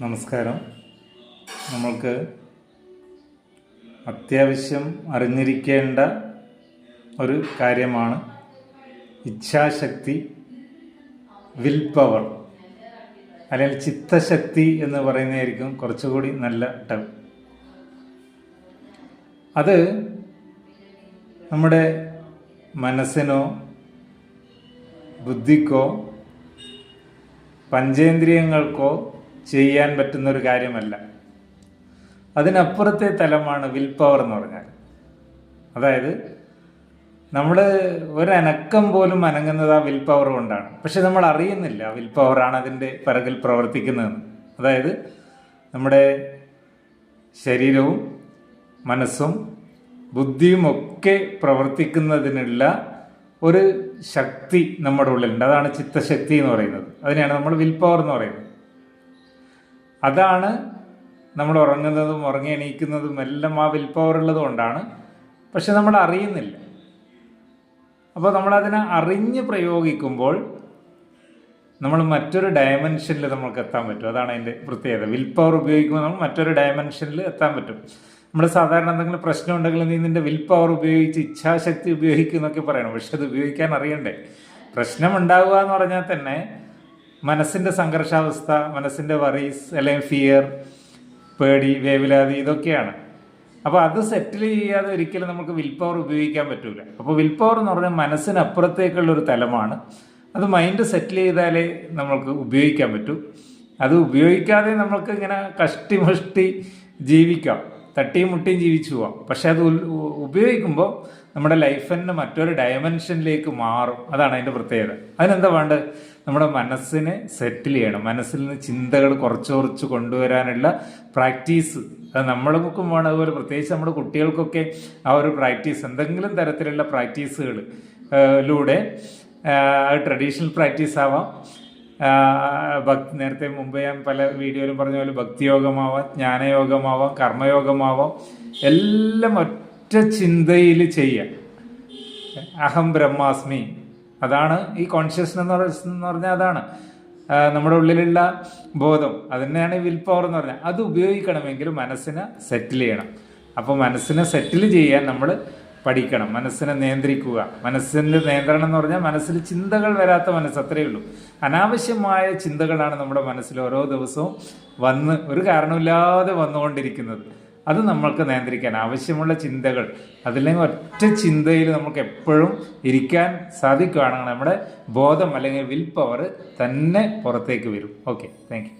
നമസ്കാരം. നമ്മൾക്ക് അത്യാവശ്യം അറിഞ്ഞിരിക്കേണ്ട ഒരു കാര്യമാണ് ഇച്ഛാശക്തി വിൽ പവർ അല്ലെങ്കിൽ ചിത്തശക്തി എന്ന് പറയുന്നതായിരിക്കും കുറച്ചുകൂടി നല്ല ടം അത് നമ്മുടെ മനസ്സിനോ ബുദ്ധിക്കോ പഞ്ചേന്ദ്രിയങ്ങൾക്കോ ചെയ്യാൻ പറ്റുന്ന ഒരു കാര്യമല്ല. അതിനപ്പുറത്തെ തലമാണ് വിൽ പവർ എന്ന് പറഞ്ഞാൽ അതായത് നമ്മൾ ഒരനക്കം പോലും അനങ്ങുന്നത് ആ വിൽ പവർ കൊണ്ടാണ്. പക്ഷെ നമ്മൾ അറിയുന്നില്ല വിൽ പവറാണ് അതിന്റെ പിറകിൽ പ്രവർത്തിക്കുന്നതെന്ന്. അതായത് നമ്മുടെ ശരീരവും മനസ്സും ബുദ്ധിയും ഒക്കെ പ്രവർത്തിക്കുന്നതിനുള്ള ഒരു ശക്തി നമ്മുടെ ഉള്ളിലുണ്ട്. അതാണ് ചിത്തശക്തി എന്ന് പറയുന്നത്. അതിനെയാണ് നമ്മൾ വിൽ പവർ എന്ന് പറയുന്നത്. അതാണ് നമ്മൾ ഉറങ്ങുന്നതും ഉറങ്ങി എണീക്കുന്നതും എല്ലാം ആ വിൽ പവർ ഉള്ളത് കൊണ്ടാണ്. പക്ഷെ നമ്മൾ അറിയുന്നില്ല. അപ്പോൾ നമ്മളതിനെ അറിഞ്ഞ് പ്രയോഗിക്കുമ്പോൾ നമ്മൾ മറ്റൊരു ഡയമെൻഷനിൽ നമുക്ക് എത്താൻ പറ്റും. അതാണ് അതിന്റെ പ്രത്യേകത. വിൽ പവർ ഉപയോഗിക്കുമ്പോൾ നമ്മൾ മറ്റൊരു ഡയമെൻഷനിൽ എത്താൻ പറ്റും. നമ്മൾ സാധാരണ എന്തെങ്കിലും പ്രശ്നം ഉണ്ടെങ്കിൽ നീ നിന്റെ വിൽ പവർ ഉപയോഗിച്ച് ഇച്ഛാശക്തി ഉപയോഗിക്കുന്നൊക്കെ പറയണം. പക്ഷെ അത് ഉപയോഗിക്കാൻ അറിയണ്ടേ. പ്രശ്നം ഉണ്ടാവുക എന്ന് പറഞ്ഞാൽ തന്നെ മനസ്സിന്റെ സംഘർഷാവസ്ഥ മനസ്സിന്റെ വറീസ് അല്ലെങ്കിൽ ഫിയർ പേടി വേവിലാതി ഇതൊക്കെയാണ്. അപ്പോൾ അത് സെറ്റിൽ ചെയ്യാതെ ഒരിക്കലും നമുക്ക് വിൽ പവർ ഉപയോഗിക്കാൻ പറ്റില്ല അപ്പോൾ വിൽ പവർ എന്ന് പറഞ്ഞാൽ മനസ്സിനപ്പുറത്തേക്കുള്ളൊരു തലമാണ്. അത് മൈൻഡ് സെറ്റിൽ ചെയ്താലേ നമ്മൾക്ക് ഉപയോഗിക്കാൻ പറ്റൂ. അത് ഉപയോഗിക്കാതെ നമ്മൾക്ക് ഇങ്ങനെ കഷ്ടിമുഷ്ടി ജീവിക്കാം. തട്ടിയും മുട്ടിയും ജീവിച്ചു പോവാം. പക്ഷെ അത് ഉപയോഗിക്കുമ്പോൾ നമ്മുടെ ലൈഫ് തന്നെ മറ്റൊരു ഡയമെൻഷനിലേക്ക് മാറും. അതാണ് അതിന്റെ പ്രത്യേകത. അതിനെന്താ വേണ്ടത്? നമ്മുടെ മനസ്സിനെ സെറ്റിൽ ചെയ്യണം. മനസ്സിൽ നിന്ന് ചിന്തകൾ കുറച്ച് കുറച്ച് കൊണ്ടുവരാനുള്ള പ്രാക്ടീസ് അത് നമ്മൾക്കും വേണം. അതുപോലെ പ്രത്യേകിച്ച് നമ്മുടെ കുട്ടികൾക്കൊക്കെ ആ ഒരു പ്രാക്ടീസ് എന്തെങ്കിലും തരത്തിലുള്ള പ്രാക്ടീസുകൾ ലൂടെ ട്രഡീഷണൽ പ്രാക്ടീസ് ആവാം. ഭക്തി നേരത്തെ മുമ്പ് ഞാൻ പല വീഡിയോയിലും പറഞ്ഞ പോലെ ഭക്തിയോഗമാവാം ജ്ഞാനയോഗമാവാം കർമ്മയോഗമാവാം. എല്ലാം ഒറ്റ ചിന്തയിൽ ചെയ്യുക അഹം ബ്രഹ്മാസ്മി. അതാണ് ഈ കോൺഷ്യസ്നെസ് എന്ന് പറ- പറഞ്ഞാൽ അതാണ്. നമ്മുടെ ഉള്ളിലുള്ള ബോധം. അതിനെയാണ് വിൽ പവർ എന്ന് പറഞ്ഞാൽ അത് ഉപയോഗിക്കണമെങ്കിൽ മനസ്സിനെ സെറ്റിൽ ചെയ്യണം. അപ്പോൾ മനസ്സിനെ സെറ്റിൽ ചെയ്യാൻ നമ്മൾ പഠിക്കണം. മനസ്സിനെ നിയന്ത്രിക്കുക. മനസ്സിന്റെ നിയന്ത്രണം എന്ന് പറഞ്ഞാൽ മനസ്സിൽ ചിന്തകൾ വരാത്ത മനസ്സ് അത്രയേ ഉള്ളൂ. അനാവശ്യമായ ചിന്തകളാണ് നമ്മുടെ മനസ്സിൽ ഓരോ ദിവസവും വന്ന് ഒരു കാരണമില്ലാതെ വന്നുകൊണ്ടിരിക്കുന്നത്. അത് നമ്മൾക്ക് നിയന്ത്രിക്കാൻ ആവശ്യമുള്ള ചിന്തകൾ അതില്ലെങ്കിൽ ഒറ്റ ചിന്തയിൽ നമുക്ക് എപ്പോഴും ഇരിക്കാൻ സാധിക്കുകയാണെങ്കിൽ നമ്മുടെ ബോധം അല്ലെങ്കിൽ വിൽ പവർ തന്നെ പുറത്തേക്ക് വരും. Okay thank